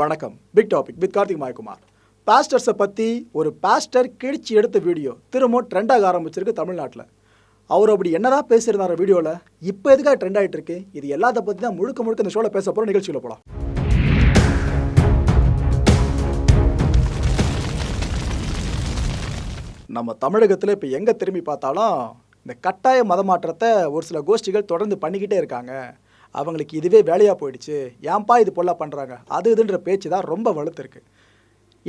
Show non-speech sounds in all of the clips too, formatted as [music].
வணக்கம். Big topic with Karthik Mayakumar. பாஸ்டர்ஸை பற்றி ஒரு பாஸ்டர் கிழிச்சு எடுத்த வீடியோ திரும்ப ட்ரெண்டாக ஆரம்பிச்சிருக்கு தமிழ்நாட்டில். அவர் அப்படி என்னதான் பேசியிருந்தார் வீடியோவில் இப்போ எதுக்காக ட்ரெண்ட் ஆகிட்டு இருக்கு இது எல்லாத்த பற்றி தான் முழுக்க முழுக்க இந்த ஷோவில் பேச போகிற நிகழ்ச்சியில் போகலாம் நம்ம தமிழகத்தில் இப்போ எங்கே திரும்பி பார்த்தாலும் இந்த கட்டாய மதமாற்றத்தை ஒரு சில கோஷ்டிகள் தொடர்ந்து பண்ணிக்கிட்டே இருக்காங்க. அவங்களுக்கு இதுவே வேலையாக போயிடுச்சு. ஏன்பா இது போல பண்ணுறாங்க அது இதுன்ற பேச்சு தான் ரொம்ப வலுத்திருக்கு.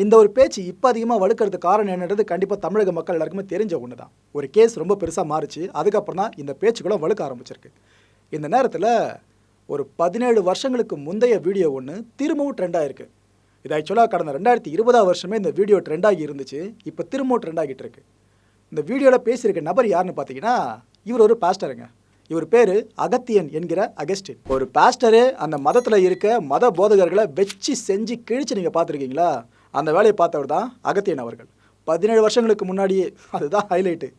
இந்த ஒரு பேச்சு இப்போ அதிகமாக வலுக்கிறது காரணம் என்னன்றது கண்டிப்பாக தமிழக மக்கள் எல்லாருக்குமே தெரிஞ்ச ஒன்று தான். ஒரு கேஸ் ரொம்ப பெருசாக மாறுச்சு. அதுக்கப்புறம் தான் இந்த பேச்சுக்களும் வலுக்க ஆரம்பிச்சிருக்கு. இந்த நேரத்தில் ஒரு பதினேழு வருஷங்களுக்கு முந்தைய வீடியோ ஒன்று திரும்பவும் ட்ரெண்டாக இருக்குது இது ஆக்சுவலாக கடந்த ரெண்டாயிரத்தி இருபதாம் வருஷமே இந்த வீடியோ ட்ரெண்டாகி இருந்துச்சு. இப்போ திரும்பவும் ட்ரெண்ட் ஆகிட்டு இருக்கு. இந்த வீடியோவில் பேசியிருக்க நபர் யாருன்னு பார்த்தீங்கன்னா இவர் ஒரு பாஸ்டருங்க இவர் பேர் அகத்தியன் என்கிற அகஸ்டின். ஒரு பாஸ்டரே அந்த மதத்தில் இருக்க மத போதகர்களை வச்சு செஞ்சு கிழிச்சு நீங்கள் பார்த்துருக்கீங்களா அந்த வேலையை பார்த்தவர் தான் அகத்தியன் அவர்கள். பதினேழு வருஷங்களுக்கு முன்னாடியே. அதுதான் ஹைலைட்டு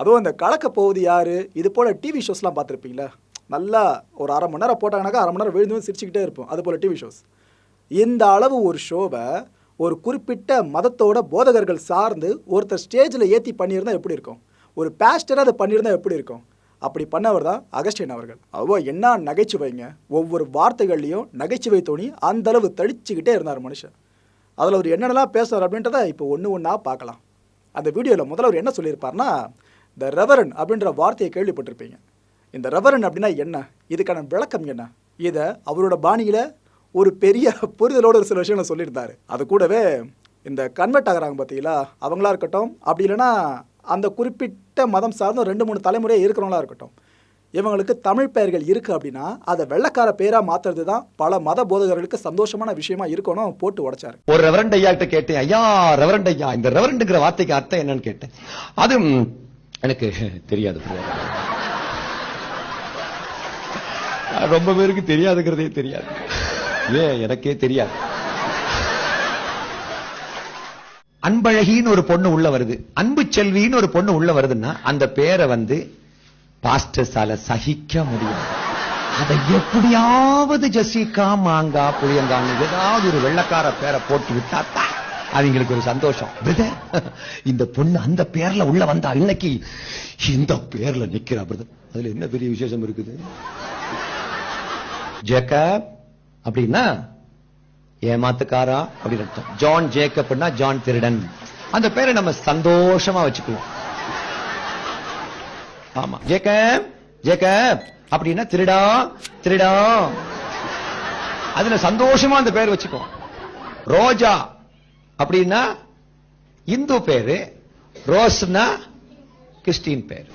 அதுவும் இந்த கலக்க போகுது யார்? இது போல் டிவி ஷோஸ்லாம் பார்த்துருப்பீங்களா? நல்லா ஒரு அரை மணி நேரம் போட்டாங்கனாக்கா அரை மணி நேரம் விழுந்து சிரிச்சுக்கிட்டே இருப்போம். அது போல் டிவி ஷோஸ் இந்த அளவு ஒரு ஷோவை ஒரு குறிப்பிட்ட மதத்தோட போதகர்கள் சார்ந்து ஒருத்தர் ஸ்டேஜில் ஏற்றி பண்ணியிருந்தால் எப்படி இருக்கும்? ஒரு பேஸ்டராக அதை பண்ணியிருந்தால் எப்படி இருக்கும்? அப்படி பண்ணவர் தான் அகஸ்டின் அவர்கள். அவ்வளோ என்ன நகைச்சுவைங்க? ஒவ்வொரு வார்த்தைகள்லையும் நகைச்சுவை தோணி அந்த அளவு தடிச்சுக்கிட்டே இருந்தார் மனுஷன். அதில் அவர் என்னென்னலாம் பேசுவார் அப்படின்றத இப்போ ஒன்று ஒன்றா பார்க்கலாம். அந்த வீடியோவில் முதல்ல அவர் என்ன சொல்லியிருப்பார்னா இந்த ரெவரன் அப்படின்ற வார்த்தையை கேள்விப்பட்டிருப்பீங்க. இந்த ரெவரன் அப்படின்னா என்ன? இதுக்கான விளக்கம் என்ன? இதை அவரோட பாணியில் ஒரு பெரிய புரிதலோட ஒரு சில விஷயங்களை சொல்லியிருந்தாரு. அது கூடவே இந்த கன்வெர்ட் ஆகுறாங்க பார்த்தீங்களா அவங்களா இருக்கட்டும் அப்படி இல்லைன்னா அந்த குறிப்பிட்ட மதம் சார்ந்த ரெண்டு மூணு தலைமுறையாக இருக்கிறவங்களா இருக்கட்டும். இவங்களுக்கு தமிழ் பெயர்கள் இருக்குது அப்படின்னா அதை வெள்ளக்கார பேராக மாற்றுறது தான் பல மத போதகர்களுக்கு சந்தோஷமான விஷயமா இருக்கணும் போட்டு உடைச்சாரு. ஒரு ரெவரண்ட் ஐயா கிட்ட கேட்டேன் ஐயா ரெவரண்ட் ஐயா இந்த ரெவரண்டுங்கிற வார்த்தைக்கு அர்த்தம் என்னன்னு கேட்டேன். அது எனக்கு தெரியாது. [laughs] ரொம்ப பேருக்கு தெரியாதுங்கிறதே தெரியாது. ஏன் எனக்கே தெரியாது. அன்பழகின்னு ஒரு பொண்ணு உள்ள வருது. அன்பு செல்வின்னு ஒரு பொண்ணு உள்ள வருதுன்னா அந்த பேரை வந்து பாஸ்டர்ஸால சகிக்க முடியும் அதை எப்படியாவது ஜசிகா மாங்கா புளியங்கான்னு ஏதாவது ஒரு வெள்ளக்கார பேரை போட்டு விட்டா தான் அவங்களுக்கு ஒரு சந்தோஷம். இந்த பொண்ணு அந்த பேர்ல உள்ள வந்தா இன்னைக்கு இந்த பேர்ல நிக்கிறா பிரதர் அதுல என்ன பெரிய விசேஷம் இருக்குது? ஜேக்கப் அப்படின்னா ஏமாத்துக்காரா? அப்படின்னு அர்த்தம். ஜான் ஜேக்கப்னா ஜான் திருடன் அந்த பேரை நம்ம சந்தோஷமா வச்சுக்குவோம். ஆமா. ஜேக்கப் ஜேக்கப் அப்படின்னா திருடா திருடா. அதுல சந்தோஷமா அந்த பேர் வச்சுக்கோ ரோஜா அப்படின்னா இந்து பேரு. ரோஸ்னா கிறிஸ்டின் பேர்.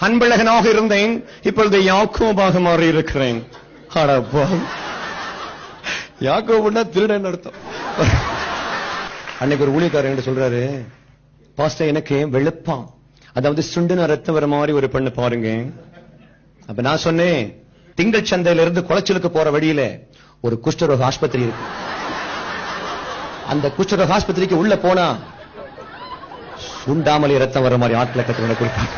அன்பழகனாக இருந்தேன். இப்பொழுது யாக்கோபாக மாறி இருக்கிறேன் அடப்பா. யாக்கோபுன்னா திருடன் அர்த்தம். அன்னைக்கு ஒரு ஊழியக்காரர் என்கிட்ட சொல்றாரு பாஸ்டர் எனக்கு வெளுப்பாம். அதாவது சுண்டுன ரத்தம் வர மாதிரி ஒரு பெண்ணு பாருங்க. அப்ப நான் சொன்னேன் திங்கள் சந்தையில இருந்து குளச்சலுக்கு போற வழியில ஒரு குஷ்டரோக ஆஸ்பத்திரி இருக்கு. அந்த குஷ்டரோக ஆஸ்பத்திரிக்கு உள்ள போனா சுண்டாமலை ரத்தம் வர மாதிரி ஆட்களை கத்து கொடுப்பாங்க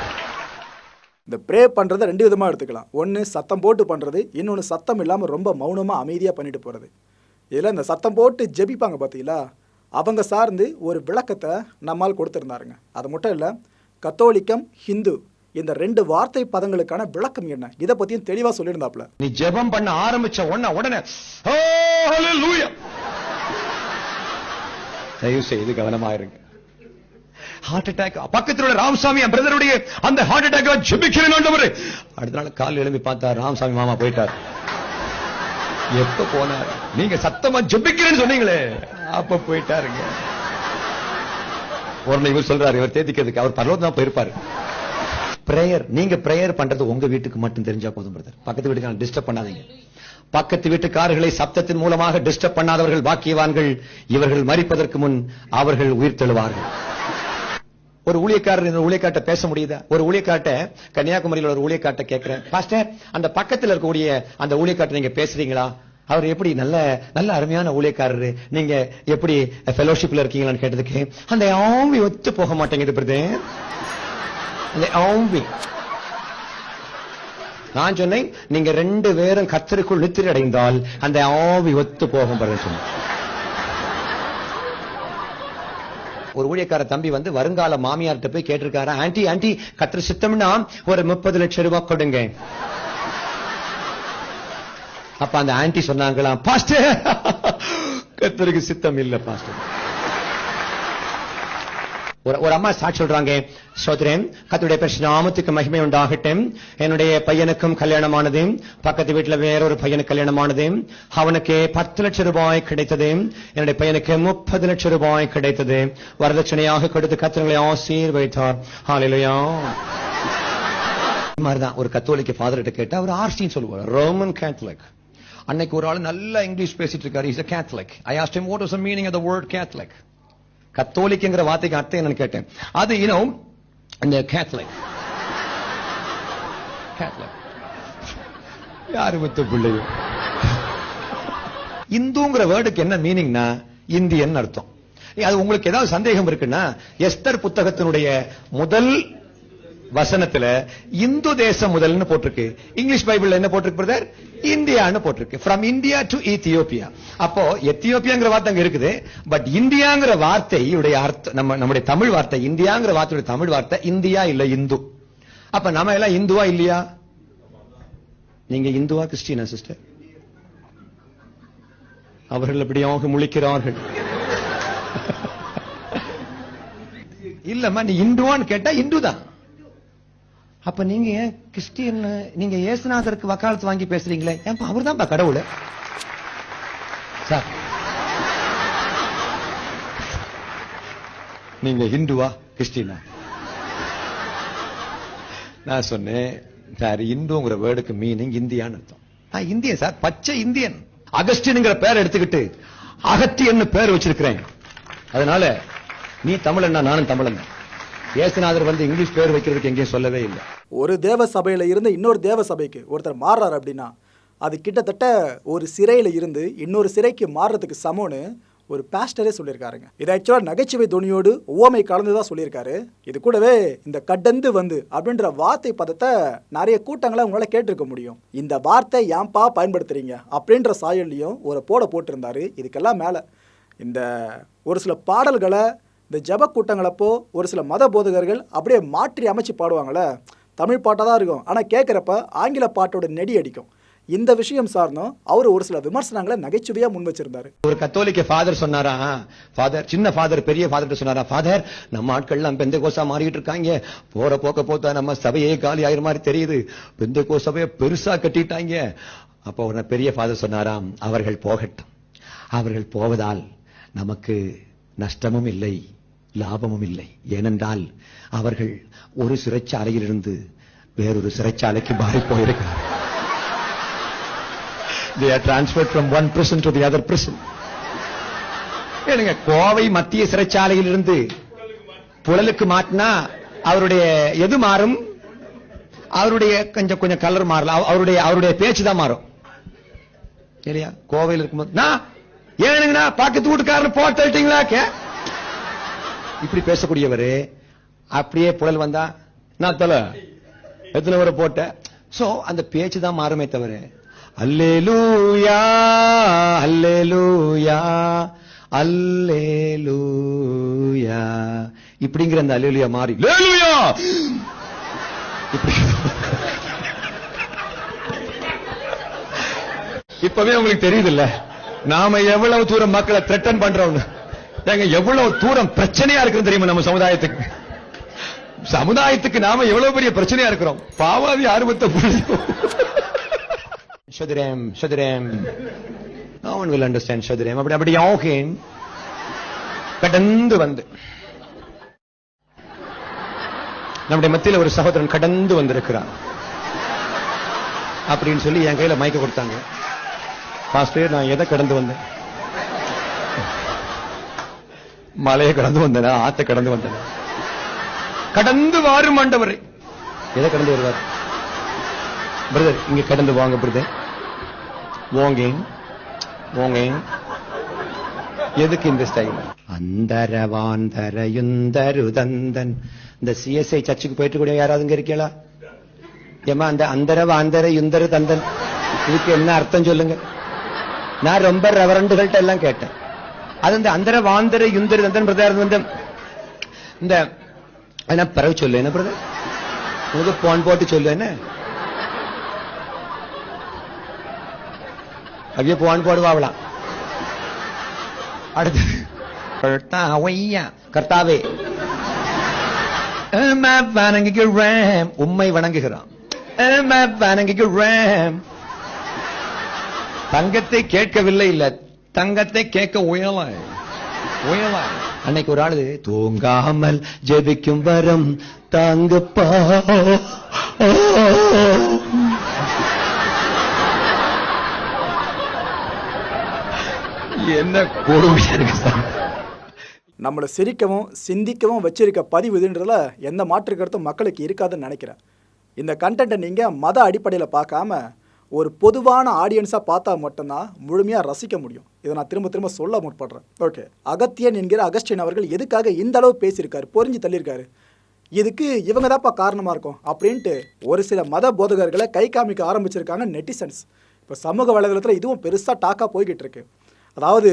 இந்த ப்ரே பண்ணுறதை ரெண்டு விதமாக எடுத்துக்கலாம். ஒன்று சத்தம் போட்டு பண்ணுறது இன்னொன்று சத்தம் இல்லாமல் ரொம்ப மௌனமாக அமைதியாக பண்ணிட்டு போகிறது இதில் இந்த சத்தம் போட்டு ஜெபிப்பாங்க பார்த்தீங்களா? அவங்க சார்ந்து ஒரு விளக்கத்தை நம்மால் கொடுத்துருந்தாருங்க. அது மட்டும் இல்லை கத்தோலிக்கம் ஹிந்து இந்த ரெண்டு வார்த்தை பதங்களுக்கான விளக்கம் என்ன? இதை பத்தியும் தெளிவா சொல்லியிருந்தாப்ல நீ ஜெபம் பண்ண ஆரம்பிச்ச உடனே உடனே "ஓ, தயவு செய்து கவனமாயிருங்க ஹார்ட் அட்டாக் பக்கத்தில் உள்ள ராமசாமி என் பிரதருடைய அந்த ஹார்ட் அட்டாக் ஜெபிக்கிறேன் அடுத்த நாள் காலில் எழும்பி பார்த்தா ராமசாமி மாமா போயிட்டார். எப்ப போனார்? நீங்க சத்தமா ஜெபிக்கிறேன்னு சொன்னீங்களே. அப்ப போயிட்டாருங்க. உடனே இவர் சொல்றாரு இவர் தேதிக்கிறதுக்கு அவர் பரலோகம் தான் போயிருப்பாரு. பிரேயர் நீங்க பிரேயர் பண்றது உங்க வீட்டுக்கு மட்டும் தெரிஞ்சா போதும் பிரதர் பக்கத்து வீட்டுக்கு டிஸ்டர்ப் பண்ணாதீங்க. பக்கத்து வீட்டுக்காரர்களை சப்தத்தின் மூலமாக டிஸ்டர்ப் பண்ணாதவர்கள் பாக்கியவான்கள் இவர்கள் மறிப்பதற்கு முன் அவர்கள் உயிர் தெழுவார்கள் ஒரு ஊழியக்காரர் இந்த ஊழியக்காட்ட பேச முடியுதா? ஒரு ஊழியக்காட்ட கன்னியாகுமரியில ஒரு ஊழியக்காட்ட கேட்கிறேன் பாஸ்டர் அந்த பக்கத்துல இருக்கக்கூடிய அந்த ஊழியக்காட்ட நீங்க பேசுறீங்களா? அவர் எப்படி நல்ல நல்ல அருமையான ஊழியக்காரரு. நீங்க எப்படி ஃபெலோஷிப்ல இருக்கீங்களான்னு கேட்டதுக்கு அந்த ஆவி ஒத்து போக மாட்டேங்குது பிரதே அந்த ஆம்பி நான் சொன்னேன் நீங்க ரெண்டு பேரும் கத்தருக்குள் நித்திரி அடைந்தால் அந்த ஆவி ஒத்து போகும் பாருங்க சொன்னேன் ஒரு ஊழியக்கார தம்பி வந்து வருங்கால மாமியார்கிட்ட போய் கேட்டிருக்காரு ஆன்டி ஆன்டி கத்திர சித்தம்னா ஒரு முப்பது லட்சம் ரூபாய் கொடுங்க. அப்ப அந்த ஆன்டி சொன்னாங்களாம் பாஸ்டர் கத்தருக்கு சித்தம் இல்ல பாஸ்டர். ஒரு அம்மா சாட்சி சொல்றாங்க சோதரன் கத்துடைய நாமத்துக்கு மகிமை உண்டாகட்டும். என்னுடைய பையனுக்கும் கல்யாணமானது பக்கத்து வீட்டுல வேறொரு பையனுக்கு கல்யாணமானது. அவனுக்கு பத்து லட்சம் ரூபாய் கிடைத்தது. என்னுடைய பையனுக்கு முப்பது லட்சம் ரூபாய் கிடைத்தது. வரதட்சணையாக கொடுத்து கத்திரங்களை ஆசீர்வைத்தார் ஹalleluya இது மாதிரிதான் ஒரு கத்தோலிக்க ஃபாதர்கிட்ட கேட்டா அவர் ஆர்சின்னு சொல்லுவார் ரோமன் கேத்தலிக் அன்னைக்கு ஒரு ஆள் நல்லா இங்கிலீஷ் பேசிட்டு இருக்காரு is a Catholic I asked him what is meaning meaning of the word கத்தோலிக்குங்கிற வார்த்தைக்கு அர்த்தம் என்னன்னு கேட்டேன். அது யூனோ இந்த கேத்தலிக் கேத்தலிக் யாரு மத்த பிள்ளையும் இந்துங்கிற வேர்டுக்கு என்ன மீனிங்னா இந்தியன் அர்த்தம். அது உங்களுக்கு ஏதாவது சந்தேகம் இருக்குன்னா எஸ்தர் புத்தகத்தினுடைய முதல் வசனத்துல இந்து தேசம் முதல்னு போட்டிருக்கு. இங்கிலீஷ் பைபிள் என்ன போட்டிருக்கு பிரதர் இந்தியான்னு போட்டிருக்கு. ஃப்ரம் இந்தியா டு இத்தியோப்பியா அப்போ எத்தியோப்பியாங்கிற வார்த்தை அங்க இருக்குது. பட் இந்தியாங்கிற வார்த்தையுடைய அர்த்தம் நம்ம நம்முடைய தமிழ் வார்த்தை இந்தியாங்கிற வார்த்தையுடைய தமிழ் வார்த்தை இந்தியா இல்ல இந்து. அப்ப நம்ம எல்லாம் இந்துவா இல்லையா? நீங்க இந்துவா கிறிஸ்டினா சிஸ்டர் அவர்கள் அப்படியாக முழிக்கிறார்கள். [laughs] இல்லம்மா நீ இந்துவான்னு கேட்டா இந்து தான் அப்ப நீங்க ஏன் கிறிஸ்டியன் நீங்க ஏசுநாதருக்கு வக்காலத்து வாங்கி பேசுறீங்களே? ஏன்பா அவர் தான்ப்பா கடவுள்? சார். நீங்க ஹிந்துவா கிறிஸ்டினா நான் சொன்னேன் சார் இந்துங்கிற வேர்டுக்கு மீனிங் இந்தியான்னு அர்த்தம். நான் இந்தியன் சார் பச்சை இந்தியன். அகஸ்டின்ங்கிற பேர் எடுத்துக்கிட்டு அகத்தியன்னு பேர் வச்சிருக்கிறேன். அதனால நீ தமிழன்னா நானும் தமிழன். ஏசுநாதர் வந்து இங்கிலீஷ் பேர் வைக்கிறதுக்கு எங்கேயும் சொல்லவே இல்லை. ஒரு தேவ சபையில் இருந்து இன்னொரு தேவ சபைக்கு ஒருத்தர் மாறுறாரு அப்படின்னா அது கிட்டத்தட்ட ஒரு சிறையில் இருந்து இன்னொரு சிறைக்கு மாறுறதுக்கு சமம்னு ஒரு பாஸ்டரே சொல்லியிருக்காருங்க. இது ஆக்சுவலாக நகைச்சுவை துணியோடு ஓமை கலந்து தான் சொல்லியிருக்காரு. இது கூடவே இந்த கடந்து வந்து அப்படின்ற வார்த்தை பதத்தை நிறைய கூட்டங்களை உங்களால் கேட்டிருக்க முடியும். இந்த வார்த்தை ஏன்பா பயன்படுத்துறீங்க அப்படின்ற சாயல்லையும் ஒரு போட போட்டிருந்தாரு. இதுக்கெல்லாம் மேலே இந்த ஒரு சில பாடல்களை இந்த ஜப கூட்டங்களப்போ ஒரு சில மத போதகர்கள் அப்படியே மாற்றி அமைச்சு பாடுவாங்களே தமிழ் பாட்டாக தான் இருக்கும். ஆனால் கேட்குறப்ப ஆங்கில பாட்டோட நெடி அடிக்கும். இந்த விஷயம் சார்ந்தும் அவர் ஒரு சில விமர்சனங்களை நகைச்சுவையாக முன் வச்சிருந்தாரு. ஒரு கத்தோலிக்க ஃபாதர் சொன்னாரா? ஃபாதர் சின்ன ஃபாதர் பெரிய ஃபாதர் சொன்னாரா? ஃபாதர் நம்ம ஆட்கள்லாம் பெந்த கோசா மாறிட்டு இருக்காங்க. போற போக்க போத்தா நம்ம சபையே காலி ஆயிரம் மாதிரி தெரியுது. பெந்த கோசபையை பெருசா கட்டிட்டாங்க. அப்போ ஒரு பெரிய ஃபாதர் சொன்னாராம்? அவர்கள் போகட்டும். அவர்கள் போவதால் நமக்கு நஷ்டமும் இல்லை. லாபமும் இல்லை ஏனென்றால் அவர்கள் ஒரு சிறைச்சாலையிலிருந்து வேறொரு சிறைச்சாலைக்கு மாறி போயிருக்கிறார் they are transferred from one prison to the other prison. ஏனுங்க கோவை மத்திய சிறைச்சாலையில் இருந்து புழலுக்கு மாட்டினா அவருடைய எது மாறும்? அவருடைய கொஞ்சம் கொஞ்சம் கலர் மாறல. அவருடைய அவருடைய பேச்சு தான் மாறும். இல்லையா? கோவையில் இருக்கும்போது நான் ஏனுங்கண்ணா பக்கத்து வீட்டுக்காரன் போட்டு தள்ளிட்டீங்களா? கே இப்படி பேசக்கூடியவர் அப்படியே புழல் வந்தா நான் தலை எத்தனை வரை போட்ட? சோ அந்த பேச்சு தான் மாறுமே தவிர அல்லேலூயா அல்லேலூயா அல்லேலூயா இப்படிங்கிற அந்த அல்லேலூயா மாறி லேலூயா இப்பவே உங்களுக்கு தெரியுது இல்ல நாம எவ்வளவு தூரம் மக்களை த்ரெட்டன் பண்றோம்னு. ஏங்க எவ்வளவு தூரம் பிரச்சனையா இருக்குன்னு தெரியுமா நம்ம சமுதாயத்துக்கு? சமுதாயத்துக்கு நாம எவ்வளவு பெரிய பிரச்சனையா இருக்கிறோம்? பாவாதி ஆர்வத்தை புரியும் சதுரேம் சதுரேம் no one will understand சதுரேம் அப்படி அப்படி யோகேன் கடந்து வந்து. நம்முடைய மத்தியில ஒரு சகோதரன் கடந்து வந்திருக்கிறான். அப்படின்னு சொல்லி என் கையில மயக்க கொடுத்தாங்க. பாஸ்டர் நான் எதை கடந்து வந்தேன்? மலையை கடந்து வந்தன? ஆத்த கடந்து வந்தன? கடந்து வாரும் மாண்டவர் எதை கடந்து வருவார்? பிரதர் இங்க கடந்து வாங்க பிரதர் வாங்க வாங்க எதுக்கு இந்த ஸ்டைல் அந்தரவாந்தர யுந்தரு தந்தன் இந்த சிஎஸ்ஐ சர்ச்சுக்கு போயிட்டு கூட யாராவது இருக்கீங்களா? ஏமா அந்த அந்தரவாந்தர யுந்தரு தந்தன் இதுக்கு என்ன அர்த்தம் சொல்லுங்க? நான் ரொம்ப ரெவரண்டுகள்கிட்ட எல்லாம் கேட்டேன். அது அந்த அந்தர வாந்தர யுந்தர தந்தன் பிரதர் வந்து இந்த என்ன பிறகு சொல்லு என்ன பிரதர்? உங்களுக்கு போன் போட்டு சொல்லு என்ன? அப்படியே போன் போடுவாங்களாம் அடுத்து கர்த்தாவே. வணங்குகிறேன். உம்மை வணங்குகிறான். வணங்குகிறேன். தங்கத்தை கேட்கவில்லை இல்ல. தங்கத்தை கேட்க உயலாய் உயலாய் அன்னைக்கு ஒரு ஆளு தூங்காமல் ஜெபிக்கும் வரம் தாங்கப்பா. என்ன கொடுமையா இருக்கு சார்? நம்மளை சிரிக்கவும் சிந்திக்கவும் வச்சிருக்க பதிவு இதுன்றதுல எந்த மாற்று கருத்தும் மக்களுக்கு இருக்காதுன்னு நினைக்கிறேன். இந்த கண்டென்ட்டை நீங்கள் மத அடிப்படையில் பார்க்காம ஒரு பொதுவான ஆடியன்ஸாக பார்த்தா மட்டும்தான் முழுமையாக ரசிக்க முடியும். இதை நான் திரும்ப திரும்ப சொல்ல முற்படுறேன். ஓகே அகத்தியன் என்கிற அகஸ்டின் அவர்கள் எதுக்காக இந்த அளவு பேசியிருக்காரு? பொறிஞ்சு தள்ளியிருக்காரு. இதுக்கு இவங்க தான்ப்பா காரணமாக இருக்கும் அப்படின்ட்டு ஒரு சில மத போதகர்களை கை காமிக்க ஆரம்பிச்சிருக்காங்க நெட்டிசன்ஸ் இப்போ சமூக வலைதளத்தில் இதுவும் பெருசாக டாக்காக போய்கிட்டு இருக்கு. அதாவது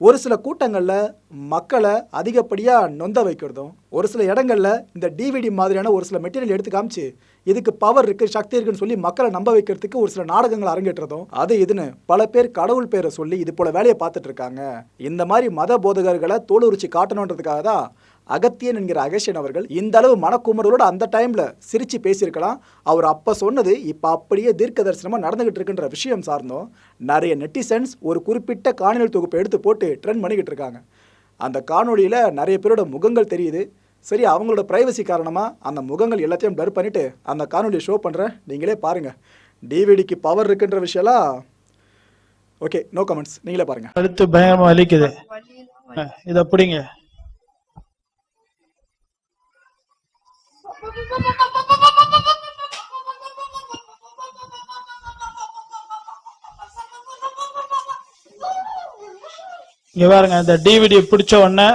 ஒரு சில கூட்டங்களில் மக்களை அதிகப்படியாக நொந்த வைக்கிறதும் ஒரு சில இடங்களில் இந்த டிவிடி மாதிரியான ஒரு சில மெட்டீரியல் எடுத்து காமிச்சு இதுக்கு பவர் இருக்குது சக்தி இருக்குன்னு சொல்லி மக்களை நம்ப வைக்கிறதுக்கு ஒரு சில நாடகங்கள் அரங்கேற்றதும் அது இதுன்னு பல பேர் கடவுள் பேரை சொல்லி இது போல் வேலையை பார்த்துட்டு இருக்காங்க. இந்த மாதிரி மத போதகர்களை தோலுரிச்சி காட்டணுன்றதுக்காக தான் அகத்தியன் என்கிற அகஸ்டியன் அவர்கள் இந்த அளவு மனக்குமுறலோட அந்த டைம்ல சிரிச்சு பேசியிருக்கலாம். அவர் அப்ப சொன்னது இப்ப அப்படியே தீர்க்க தரிசனமா நடந்துகிட்டு இருக்குன்ற விஷயம் சார்ந்தோம் நிறைய நெட்டிசன்ஸ் ஒரு குறிப்பிட்ட காணொலி தொகுப்பை எடுத்து போட்டு ட்ரெண்ட் பண்ணிக்கிட்டு இருக்காங்க. அந்த காணொளியில நிறைய பேரோட முகங்கள் தெரியுது. சரி அவங்களோட பிரைவசி காரணமா அந்த முகங்கள் எல்லாத்தையும் பிளர் பண்ணிட்டு அந்த காணொலியை ஷோ பண்றேன் நீங்களே பாருங்க. டிவிடிக்கு பவர் இருக்குன்ற விஷயம்லாம் ஓகே நோ கமெண்ட்ஸ் நீங்களே பாருங்க. அடுத்து பயங்கரமா வலிக்குது. அஹ், இத பிடிங்க. இங்க பாருங்க இந்த டிவிடி பிடிச்ச உடனே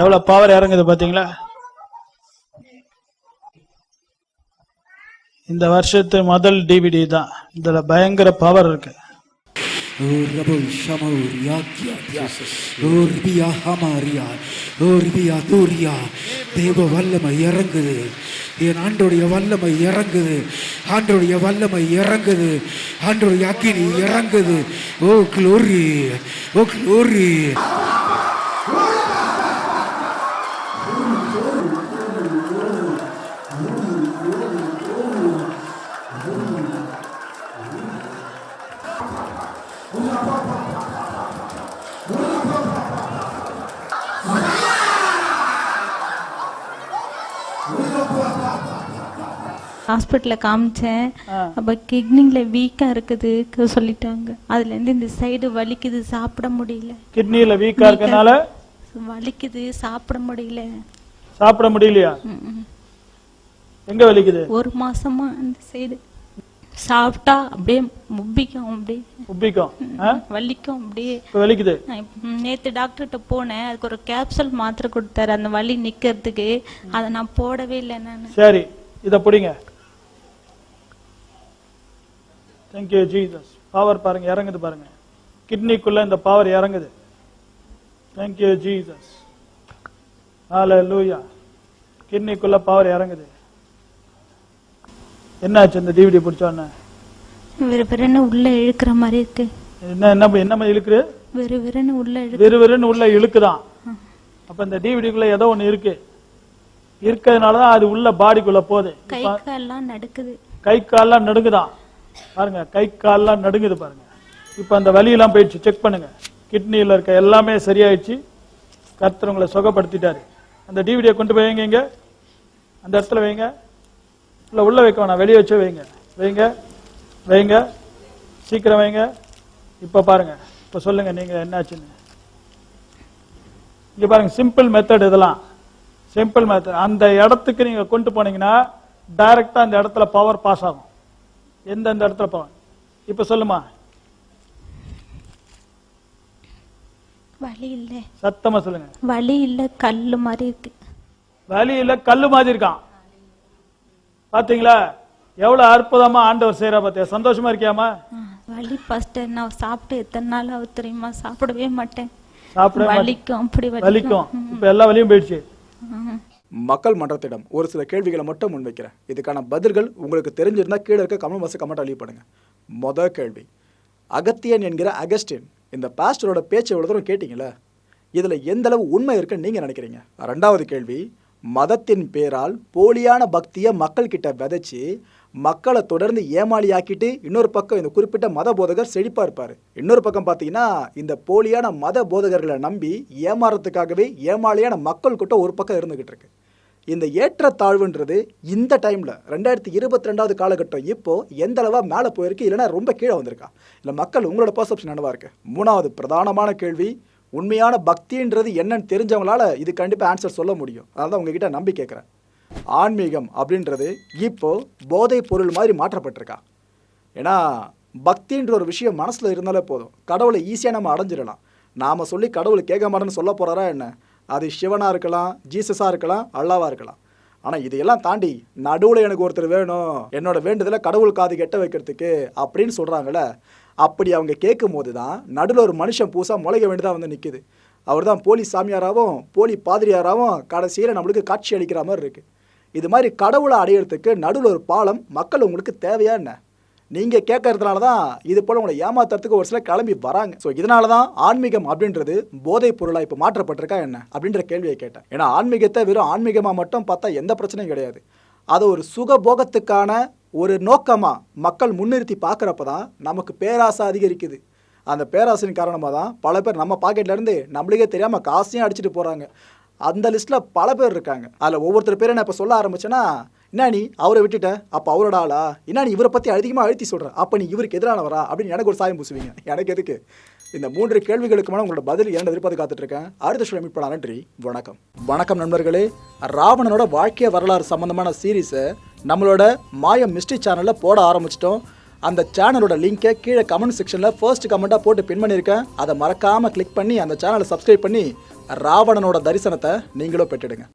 எவ்வளவு பவர் இறங்குது பாத்தீங்களா? இந்த வருஷத்து முதல் டிவிடி தான். இதுல பயங்கர பவர் இருக்கு. Urabul Shamur Yakya Urbiya Hamaria Urbiya Turia தேவ வல்லமை இறங்குது என் ஆண்டோடைய வல்லமை இறங்குது ஆண்டோடைய வல்லமை இறங்குது ஆண்டோடைய அக்கினி இறங்குது ஓ க்ளோரி ஓ க்ளோரி ஹாஸ்பிட்டலில் காமிச்சேன். அப்போ கிட்னியில் வீக்காக இருக்குது சொல்லிட்டாங்க. அதுலேருந்து இந்த சைடு வலிக்குது சாப்பிட முடியல. கிட்னில வீக்கா இருக்கனால? வலிக்குது சாப்பிட முடியல. சாப்பிட முடியலையா. எங்க வலிக்குது? ஒரு மாசமா அந்த சைடு சாப்பிட்டா அப்படியே முப்பிக்கும் அப்படியே. உப்பிக்கும்? வலிக்கும் அப்படியே. வலிக்குது? நேத்து டாக்டர்கிட்ட போனேன். அதுக்கு ஒரு கேப்சூல் மாத்திரை கொடுத்தாரு. அந்த வலி நிக்கிறதுக்கு. அதை நான் போடவே இல்லை நான். சரி இத பிடிங்க. தேங்க்யூ ஜீசஸ் பவர் பாருங்க இறங்குது பாருங்க. கிட்னிக்குள்ள இந்த பவர் இறங்குது. தேங்க்யூ ஜீசஸ் ஹalleluya கிட்னிக்குள்ள பவர் இறங்குது. என்னாச்சு இந்த டிவிடி பிடிச்சோன்னே? வெறு வெறுன்னு உள்ள இழுக்கிற மாதிரி இருக்கு. என்ன என்ன என்ன இழுக்குது? வெறு வெறுன்னு உள்ள இழுக்கு விறுவிறுன்னு உள்ள இழுக்குதான். அப்ப இந்த டிவிடிக்குள்ள ஏதோ ஒண்ணு இருக்கு. இருக்கிறதுனாலதான் அது உள்ள பாடிக்குள்ள போகுது. கை கால்லாம் நடுக்குது. கை கால்லாம் நடுங்குதான். பாருங்க கை கால்லாம் நடுங்குது பாருங்க. இப்போ அந்த வலியெல்லாம் போயிடுச்சு. செக் பண்ணுங்க. கிட்னியில் இருக்க எல்லாமே சரியாயிடுச்சு. கர்த்தர் உங்களை சுகப்படுத்திட்டாரு. அந்த டிவிடியை கொண்டு போய் வைங்க அந்த இடத்துல வைங்க. இல்லை உள்ளே வைக்க வேணாம். வெளியே வச்சே வைங்க. வைங்க. வைங்க. சீக்கிரம் வைங்க. இப்போ பாருங்க. இப்போ சொல்லுங்க நீங்கள் என்னாச்சுன்னு. இங்கே பாருங்க சிம்பிள் மெத்தட் இதெல்லாம். சிம்பிள் மெத்தட் அந்த இடத்துக்கு நீங்கள் கொண்டு போனீங்கன்னா டைரக்டா அந்த இடத்துல பவர் பாஸ் ஆகும். எந்தெந்த இடத்துல பவர் இப்ப சொல்லுமா? வலி இல்ல. சத்தமா சொல்லுங்க. வலி இல்ல கல்லு மாதிரி இருக்கு. வலியில கல்லு மாதிரி இருக்கான். பாத்தீங்களா? எவ்வளவு அற்புதமா ஆண்டவர் செய்யறா பாத்தியா? சந்தோஷமா இருக்கியாமா வலி ஃபர்ஸ்ட் நான் சாப்பிட்டு எத்தனை நாள் ஆகுது தெரியுமா? சாப்பிடவே மாட்டேன். சாப்பிடவே மாட்டே- வலிக்கும் அப்படி வலிக்கும். இப்ப எல்லா வலியும் போயிடுச்சு. மக்கள் மன்றத்திடம் ஒரு சில கேள்விகளை மட்டும் முன்வைக்கிறேன். இதுக்கான பதில்கள் உங்களுக்கு தெரிஞ்சிருந்தால் கீழே இருக்க கமல் மாசு கமெண்ட் அழிவு பண்ணுங்கள் மொதல் கேள்வி. அகத்தியன் என்கிற அகஸ்டின் இந்த பாஸ்டரோட பேச்சை எவ்வளோ தூரம் கேட்டிங்களே இதில் எந்த அளவு உண்மை இருக்குன்னு நீங்கள் நினைக்கிறீங்க? ரெண்டாவது கேள்வி. மதத்தின் பேரால் போலியான பக்தியை மக்கள்கிட்ட விதைச்சி மக்களை தொடர்ந்து ஏமாளியாக்கிட்டு இன்னொரு பக்கம் இந்த குறிப்பிட்ட மத போதகர் செழிப்பாக இருப்பார். இன்னொரு பக்கம் பார்த்தீங்கன்னா இந்த போலியான மத போதகர்களை நம்பி ஏமாறதுக்காகவே ஏமாளியான மக்கள் கூட்டம் ஒரு பக்கம் இருந்துக்கிட்டு இருக்கு. இந்த ஏற்றத்தாழ்வுன்றது இந்த டைமில் ரெண்டாயிரத்தி இருபத்தி ரெண்டாவது காலகட்டம் இப்போது எந்த அளவாக மேலே போயிருக்கு இல்லைன்னா ரொம்ப கீழே வந்திருக்கா? இல்லை மக்கள் உங்களோட பர்செப்ஷன் என்னவாக இருக்குது மூணாவது பிரதானமான கேள்வி உண்மையான பக்தின்றது என்னன்னு தெரிஞ்சவங்களால் இது கண்டிப்பாக ஆன்சர் சொல்ல முடியும். அதனால தான் உங்ககிட்ட நம்பி கேட்குறேன் ஆன்மீகம் அப்படின்றது இப்போது போதைப் பொருள் மாதிரி மாற்றப்பட்டிருக்கா? ஏன்னா பக்தின்ற ஒரு விஷயம் மனசில் இருந்தாலே போதும். கடவுளை ஈஸியாக நம்ம அடைஞ்சிடலாம். நாம் சொல்லி கடவுளை கேட்க மாட்டேன்னு சொல்ல போகிறாரா என்ன? அது சிவனாக இருக்கலாம் ஜீசஸாக இருக்கலாம் அல்லாவாக இருக்கலாம். ஆனால் இதையெல்லாம் தாண்டி நடுவில் எனக்கு ஒருத்தர் வேணும் என்னோட வேண்டுதலை கடவுள் காது கெட்ட வைக்கிறதுக்கு அப்படின்னு சொல்கிறாங்களே அப்படி அவங்க கேட்கும் போது தான் நடுவில் ஒரு மனுஷன் பூசா முளைக்க வேண்டியதாக வந்து நிற்குது அவர் தான் போலி சாமியாராகவும் போலி பாதிரியாராகவும் கடைசியில் நம்மளுக்கு காட்சி அளிக்கிற மாதிரி இருக்குது இது மாதிரி கடவுளை அடையிறதுக்கு நடுவில் ஒரு பாலம் மக்கள் உங்களுக்கு தேவையா என்ன? நீங்கள் கேட்கறதுனால தான் இது போல் உங்களை ஏமாத்துறதுக்கு ஒரு சில கிளம்பி வராங்க. ஸோ இதனால தான் ஆன்மீகம் அப்படின்றது போதைப் பொருளாக இப்போ மாற்றப்பட்டிருக்கா என்ன? அப்படின்ற கேள்வியை கேட்டேன். ஏன்னா ஆன்மீகத்தை வெறும் ஆன்மீகமாக மட்டும் பார்த்தா எந்த பிரச்சனையும் கிடையாது. அதை ஒரு சுகபோகத்துக்கான ஒரு நோக்கமாக மக்கள் முன்னிறுத்தி பார்க்குறப்ப தான் நமக்கு பேராசை அதிகரிக்குது. அந்த பேராசையின் காரணமாக தான் பல பேர் நம்ம பாக்கெட்லேருந்து நம்மளுக்கே தெரியாமல் காசையும் அடிச்சுட்டு போகிறாங்க அந்த லிஸ்ட்டில் பல பேர் இருக்காங்க. அதில் ஒவ்வொருத்தர் பேரை நான் இப்போ சொல்ல ஆரம்பிச்சேன்னா என்ன நீ? அவரை விட்டுட்ட? அப்போ அவரோட ஆளா? என்ன நீ? இவரை பற்றி அதிகமாக அழுத்தி சொல்கிற அப்போ நீ இவருக்கு எதிரானவரா? அப்படின்னு எனக்கு ஒரு சாயம் பூசுவீங்க. எனக்கு எதுக்கு? இந்த மூன்று கேள்விகளுக்கு மேலே உங்களோட பதில் இரண்டு எதிர்பார்த்து காத்துட்ருக்கேன். அடுத்த சொல்ல மீட் நன்றி. வணக்கம். வணக்கம் நண்பர்களே. ராவணனோட வாழ்க்கை வரலாறு சம்பந்தமான சீரீஸை நம்மளோட மாயம் மிஸ்ட்ரி சேனலில் போட ஆரம்பிச்சிட்டோம். அந்த சேனலோட லிங்கை கீழே கமெண்ட் செக்ஷனில் ஃபர்ஸ்ட் கமெண்ட்டாக போட்டு பின் பண்ணியிருக்கேன். அதை மறக்காமல் கிளிக் பண்ணி அந்த சேனலை சப்ஸ்கிரைப் பண்ணி ராவணனோட தரிசனத்தை நீங்களும் பெற்றுடுங்க.